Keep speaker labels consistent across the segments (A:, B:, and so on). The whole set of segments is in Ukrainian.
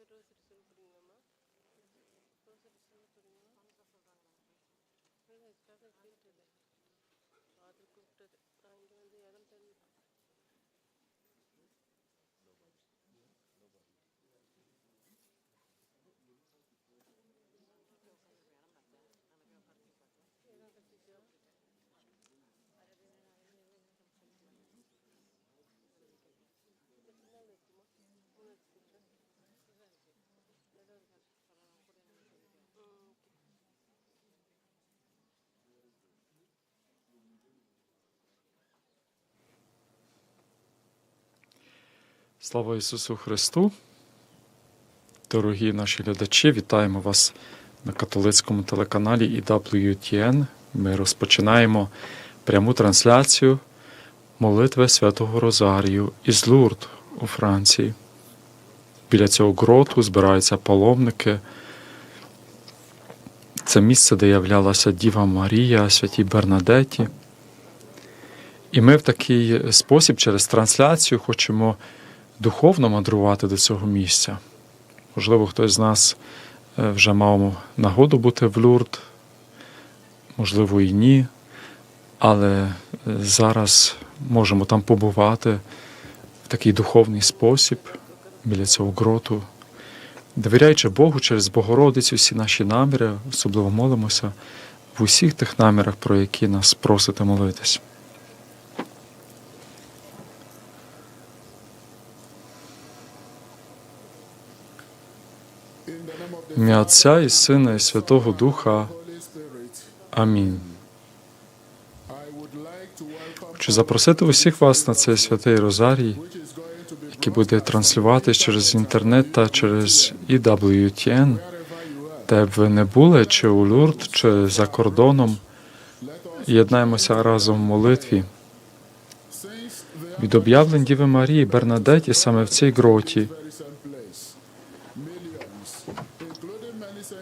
A: போய் ரோஸ் எடுத்து கொடுக்குறீங்களாம்மா ரோஸ் எடுத்து கொடுக்குறீங்களா சொல்கிறாங்க அதுக்கு கூப்பிட்டது நான் இங்கே வந்து இடம் தெரிஞ்சு
B: Слава Ісусу Христу! Дорогі наші глядачі, вітаємо вас на католицькому телеканалі EWTN. Ми розпочинаємо пряму трансляцію молитви Святого Розарію із Лурд у Франції. Біля цього гроту збираються паломники. Це місце, де являлася Діва Марія, святій Бернадеті. І ми в такий спосіб через трансляцію хочемо духовно мандрувати до цього місця. Можливо, хтось з нас е, вже мав нагоду бути в Люрд, можливо, і ні. Але е, зараз можемо там побувати в такий духовний спосіб біля цього гроту, довіряючи Богу через Богородицю всі наші наміри, особливо молимося в усіх тих намірах, про які нас просите молитись. Ім'я Отця і Сина, і Святого Духа. Амінь. Хочу запросити усіх вас на цей святий Розарій, який буде транслюватись через інтернет та через EWTN, де б ви не були, чи у Люрд, чи за кордоном. Єднаємося разом в молитві. Від об'явлень Діви Марії Бернадеті саме в цій гроті.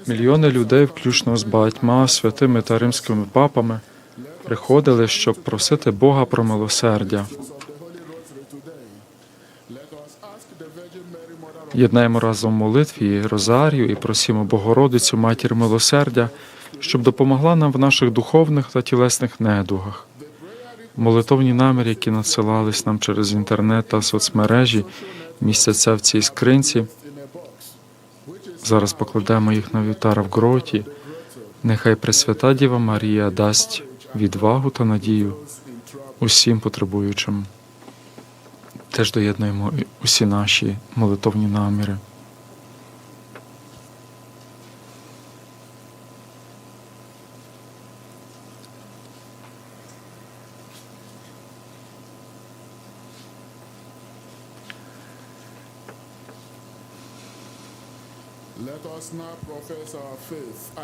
B: Мільйони людей, включно з багатьма святими та римськими папами, приходили, щоб просити Бога про милосердя. Єднаємо разом молитві Розарію і просімо Богородицю, матір милосердя, щоб допомогла нам в наших духовних та тілесних недугах. Молитовні наміри, які надсилались нам через інтернет та соцмережі, містяться в цій скринці. Зараз покладемо їх на вівтар в гроті. Нехай Пресвята Діва Марія дасть відвагу та надію усім потребуючим. Теж доєднуємо усі наші молитовні наміри.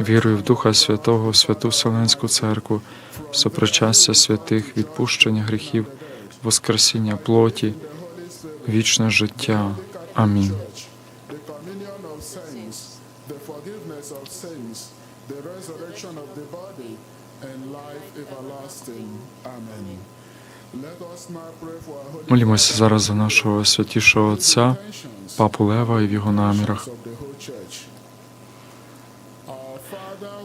B: Вірую в Духа Святого, святу Вселенську Церкву, сопричастя святих, відпущення гріхів, воскресіння плоті, вічне життя. Амінь.
C: the resurrection
B: Молімося зараз за нашого святішого Отця, Папу Лева і в його намірах.
C: of the whole church. Our Father who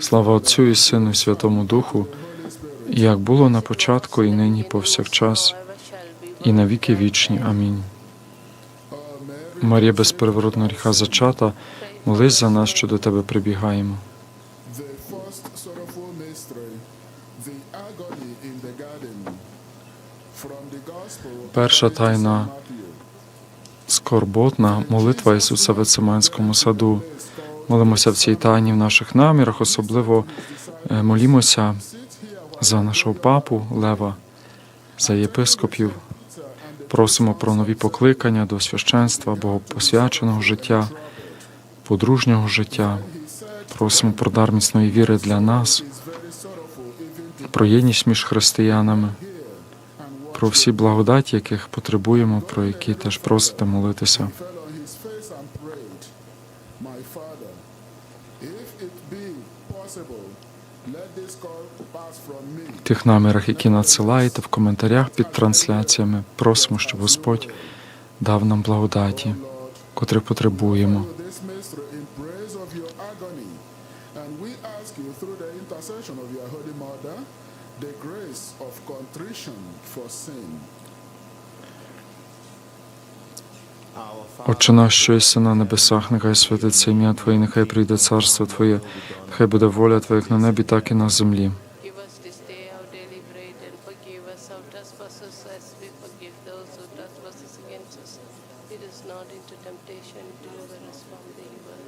B: Слава Отцю і Сину, і Святому Духу, як було на початку, і нині, повсякчас, і на віки вічні. Амінь. Марія без переворотного гріха зачата, молись за нас, що до тебе прибігаємо. Перша тайна Скорботна молитва Ісуса в Ецеманському саду. Молимося в цій тайні в наших намірах, особливо е, молімося за нашого папу Лева, за єпископів. Просимо про нові покликання до священства, богопосвяченого життя, подружнього життя. Просимо про дар міцної віри для нас, про єдність між християнами, про всі благодаті, яких потребуємо, про які теж просите молитися. Тих намірах, які надсилаєте в коментарях під трансляціями, просимо, щоб Господь дав нам благодаті, котрих потребуємо. Отче наш, що єси на небесах, нехай святиться ім'я Твоє, нехай прийде царство Твоє, нехай буде воля Твоя як на небі, так і на землі.
A: Give us this day our daily bread and forgive us our trespasses as we forgive those who trespass against us. Lead us not into temptation, deliver us from the evil.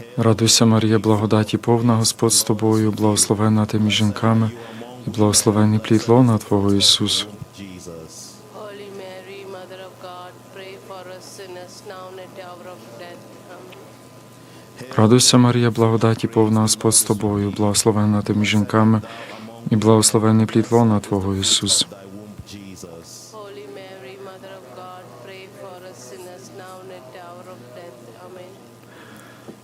A: Amen.
B: Радуйся, Марія, благодаті повна, Господь з тобою, благословенна ти між жінками, і благословений плід лона Твого Ісус.
A: Holy Mary, Mother of God, pray for us sinners now and at the hour of death. Amen.
B: Радуйся, Марія, благодаті повна, Господь з тобою, благословенна ти між жінками, і благословений плід лона Твого Ісус.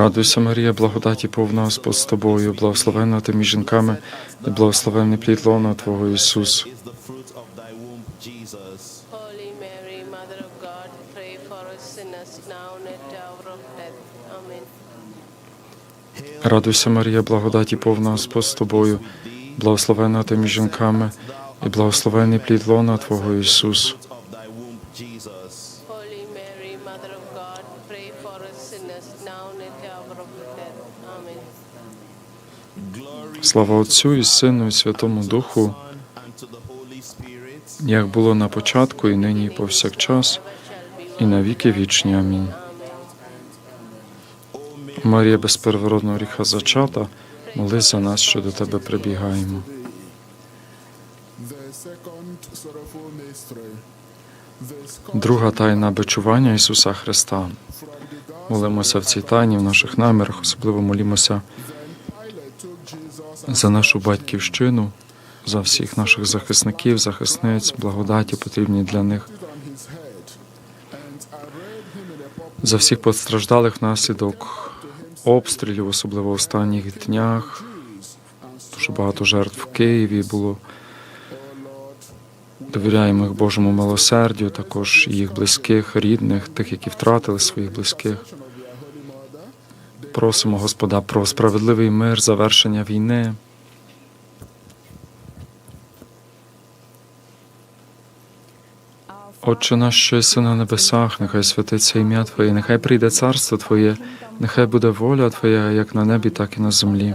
B: Радуйся, Марія, благодаті повна, Господь з тобою, благословенна ти між жінками, і благословений плід лона Твого Ісус. Радуйся, Марія, благодаті повна, Господь з тобою, благословенна ти між жінками, і благословений плід лона Твого Ісус.
A: Holy Mary, Mother of God, pray for us sinners now and at the hour of our death. Amen.
B: Слава Отцю і Сину, і Святому Духу, як було на початку, і нині, і повсякчас, і на віки вічні. Амінь. Марія без первородного гріха зачата, молись за нас, що до тебе прибігаємо. Друга тайна бичування Ісуса Христа. Молимося в цій тайні, в наших намірах, особливо молімося за нашу батьківщину, за всіх наших захисників, захисниць, благодаті потрібні для них, за всіх постраждалих внаслідок обстрілів, особливо в останніх днях. Дуже багато жертв в Києві було. Довіряємо їх Божому милосердю, також їх близьких, рідних, тих, які втратили своїх близьких. Просимо Господа про справедливий мир, завершення війни. Отче наш, що єси на небесах, нехай святиться ім'я Твоє, нехай прийде царство Твоє, нехай буде воля Твоя, як на небі, так і на землі.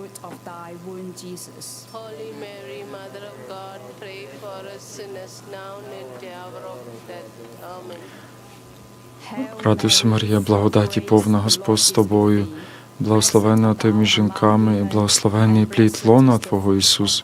D: Jesus.
A: Holy Mary, Mother of God, pray for us sinners, now and at the hour of death. Amen.
B: Радуйся, Марія, благодаті повна Господь з тобою, благословена ти між жінками, і благословений плід лона Твого Ісус.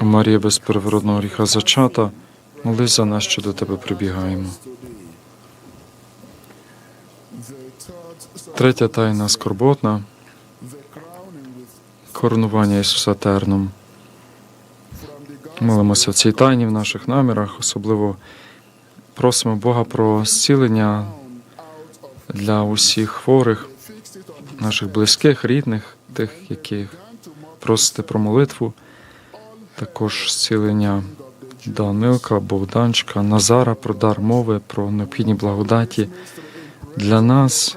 B: Марія без первородного гріха зачата, молись за нас, що до тебе прибігаємо. Третя тайна скорботна коронування Ісуса терном. Молимося в цій тайні в наших намірах, особливо просимо Бога про зцілення для усіх хворих, наших близьких, рідних, тих, які просите про молитву, також зцілення Данилка, Богданчика, Назара про дар мови, про необхідні благодаті для нас,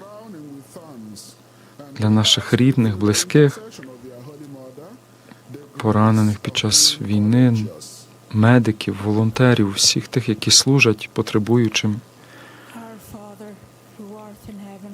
B: для наших рідних, близьких, поранених під час війни, медиків, волонтерів, всіх тих, які служать потребуючим.
E: Our Father, who art in heaven,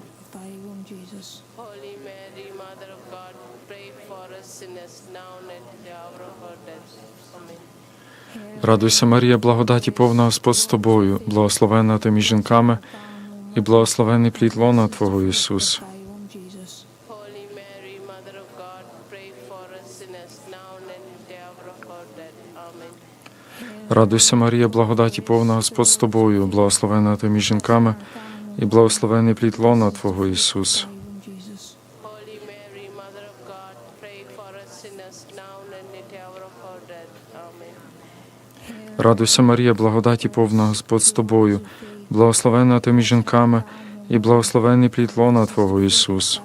E: Jesus.
A: Holy Mary, Mother of God, pray for us sinners, now and at the hour of our death. Amen.
B: Радуйся, Марія, благодаті повна Господь з тобою, благословена ти між жінками, і благословений плід лона Твого Ісус.
E: Thy womb, Jesus.
A: Holy Mary, Mother of God, pray for us sinners, now and at the hour of our death. Amen.
B: Радуйся, Марія, благодаті повна Господь з тобою, благословена ти між жінками, і благословений плід лона Твого Ісус. Радуйся, Марія, благодаті повна Господь з тобою, благословена ти між жінками, і благословений плід лона Твого Ісус.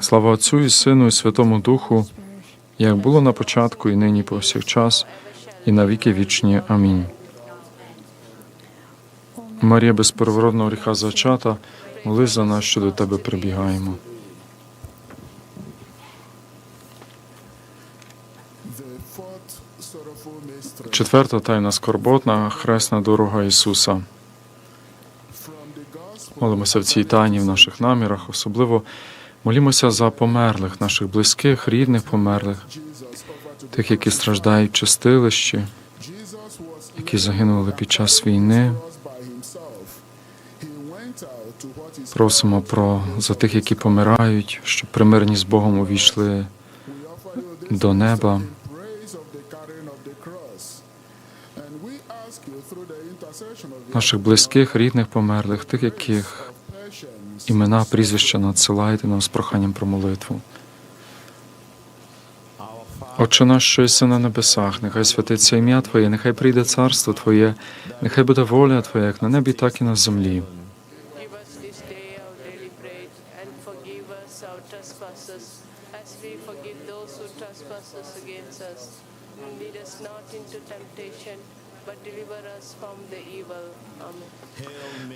B: Слава Отцю і Сину, і Святому Духу. Як було на початку, і нині повсякчас, і на віки вічні. Амінь. Марія без первородного гріха зачата, молись за нас, що до тебе прибігаємо. Четверта тайна скорботна, хресна дорога Ісуса. Молимося в цій тайні в наших намірах, особливо молімося за померлих, наших близьких, рідних померлих, тих, які страждають в чистилищі, які загинули під час війни. Просимо про за тих, які помирають, щоб примирені з Богом увійшли до неба. Наших близьких, рідних померлих, тих, яких імена, прізвища надсилайте нам з проханням про молитву. Отче наш, що єси на небесах, нехай святиться ім'я Твоє, нехай прийде царство Твоє, нехай буде воля Твоя, як на небі, так і на землі.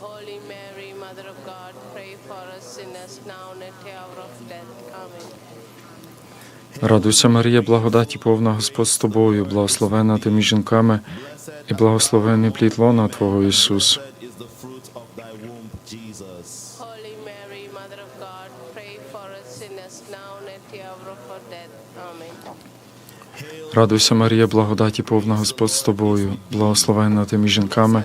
A: Holy Mary, Mother of God, pray for us sinners, now and at the hour of death. Amen.
B: Радуйся, Марія, благодаті повна Господь з тобою, благословена ти між жінками, і благословений плід лона Твого Ісус. Радуйся, Марія, благодаті повна Господь з тобою, благословена ти між жінками,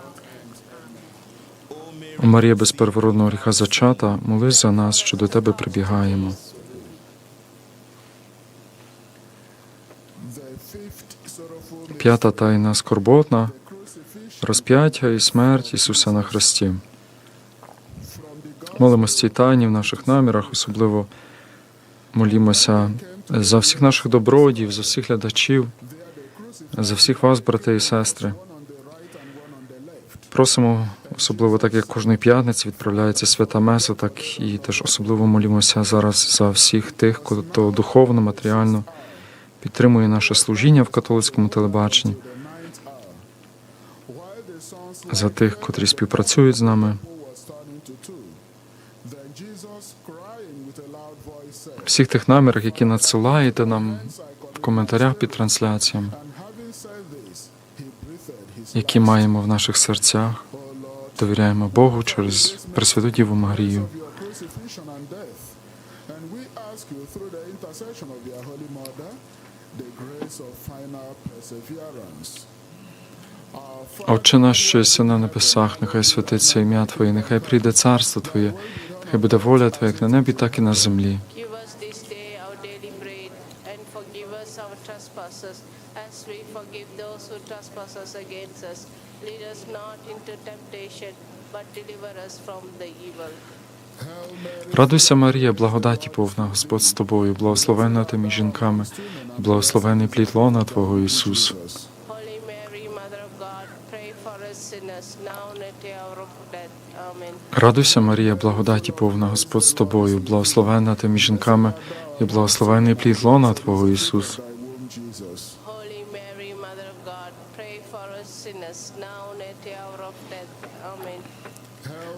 B: Марія без первородного гріха зачата, молись за нас, що до тебе прибігаємо. П'ята тайна скорботна, розп'яття і смерть Ісуса на Христі. Молимось цій тайні в наших намірах, особливо молімося за всіх наших добродіїв, за всіх глядачів, за всіх вас, брати і сестри. Просимо, особливо так як кожної п'ятниці відправляється свята Меса, так і теж особливо молімося зараз за всіх тих, хто духовно, матеріально підтримує наше служіння в католицькому телебаченні, за тих, котрі співпрацюють з нами. Всіх тих намірах, які надсилаєте нам в коментарях під трансляціями, які маємо в наших серцях, довіряємо Богу через Пресвяту Діву Марію. Отче наш, що єси на небесах, нехай святиться ім'я Твоє, нехай прийде царство Твоє, нехай буде воля Твоя, як на небі, так і на землі.
A: We forgive those who trespass us against us. Lead us not into temptation, but deliver us from the evil.
B: Радуйся, Марія, благодаті повна, Господь з тобою, благословенна ти між жінками, і благословений плід лона Твого Ісус. Радуйся, Марія, благодаті повна, Господь з тобою, благословенна ти між жінками, і благословений плід лона Твого Ісус.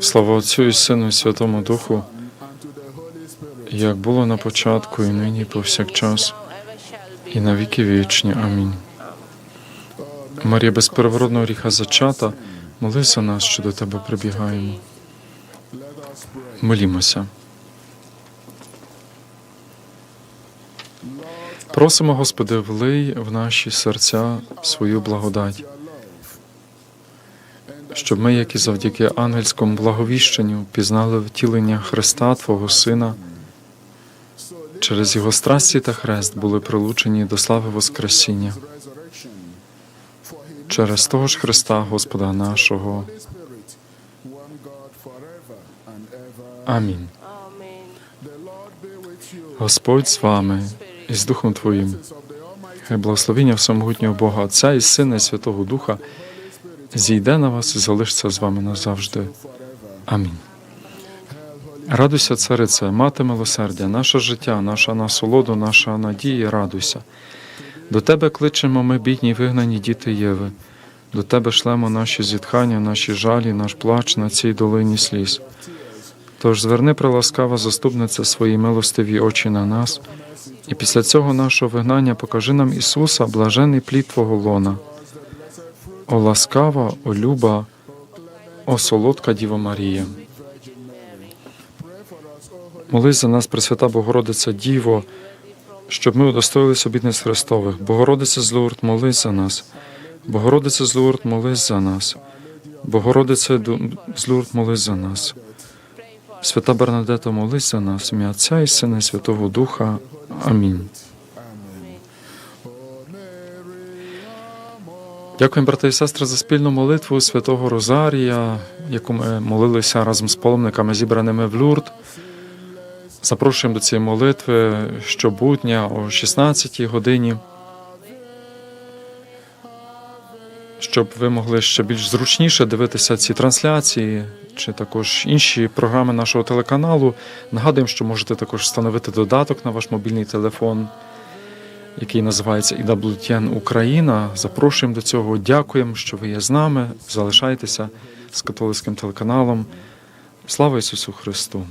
B: Слава Отцю і Сину, і Святому Духу, як було на початку, і нині, і повсякчас, і на віки вічні. Амінь. Марія без переворотного гріха зачата, молись за нас, що до тебе прибігаємо. Молімося. Просимо, Господи, влий в наші серця свою благодать. Щоб ми, як і завдяки ангельському благовіщенню, пізнали втілення Христа, Твого Сина, через Його страсті та хрест були прилучені до слави Воскресіння. Через того ж Христа, Господа нашого. Амінь. Господь з вами і з Духом Твоїм. Хай благословіння всемогутнього Бога Отця і Сина і Святого Духа зійде на вас і залишиться з вами назавжди. Амінь. Радуйся, царице, мати милосердя, наше життя, наша насолода, наша надія, радуйся. До тебе кличемо ми, бідні, вигнані діти Єви. До тебе шлемо наші зітхання, наші жалі, наш плач на цій долині сліз. Тож зверни, приласкава заступниця свої милостиві очі на нас, і після цього нашого вигнання покажи нам Ісуса, блажений плід Твого лона. О ласкава, о люба, о солодка Діво Марія. Молись за нас, Пресвята Богородиця Діво, щоб ми удостоїлись обітниць Христових. Богородиця з Лурд, молись за нас. Богородиця з Лурд, молись за нас. Богородиця з Лурд, молись за нас. Свята Бернадета, молись за нас, ім'я Отця і Сина і Святого Духа. Амінь. Дякуємо, брати і сестри, за спільну молитву святого Розарія, яку ми молилися разом з паломниками, зібраними в Люрд. Запрошуємо до цієї молитви щобудня о 16-й годині, щоб ви могли ще більш зручніше дивитися ці трансляції чи також інші програми нашого телеканалу. Нагадуємо, що можете також встановити додаток на ваш мобільний телефон, який називається EWTN Україна. Запрошуємо до цього. Дякуємо, що ви є з нами. Залишайтеся з католицьким телеканалом. Слава Ісусу Христу!